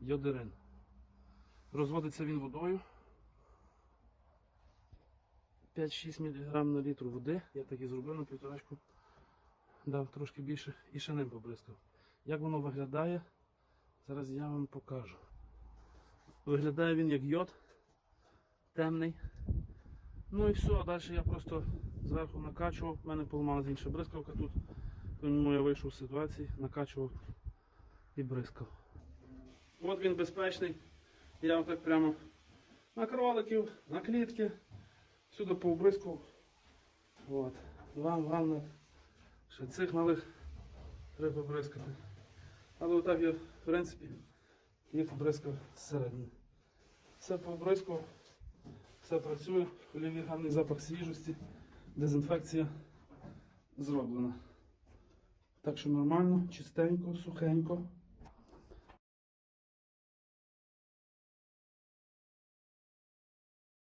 йодерин. Розводиться він водою. 5-6 мг на літр води. Я так і зробив на півторачку. Дав трошки більше і ще ним побризкав. Як воно виглядає, зараз я вам покажу. Виглядає він як йод, темний. Ну і все, а далі я просто зверху накачував. У мене поламалася інша бризкавка тут. Тому я вийшов з ситуації, накачував і бризкав. От він безпечний. Я отак прямо на кроликів, на клітки. Сюди повбризкав. От. Вам головне, ще цих малих треба бризкати. Але отак я, в принципі, їх бризкав зсередини. Все повбризкав, все працює, в гарний запах свіжості, дезінфекція зроблена. Так що нормально, чистенько, сухенько.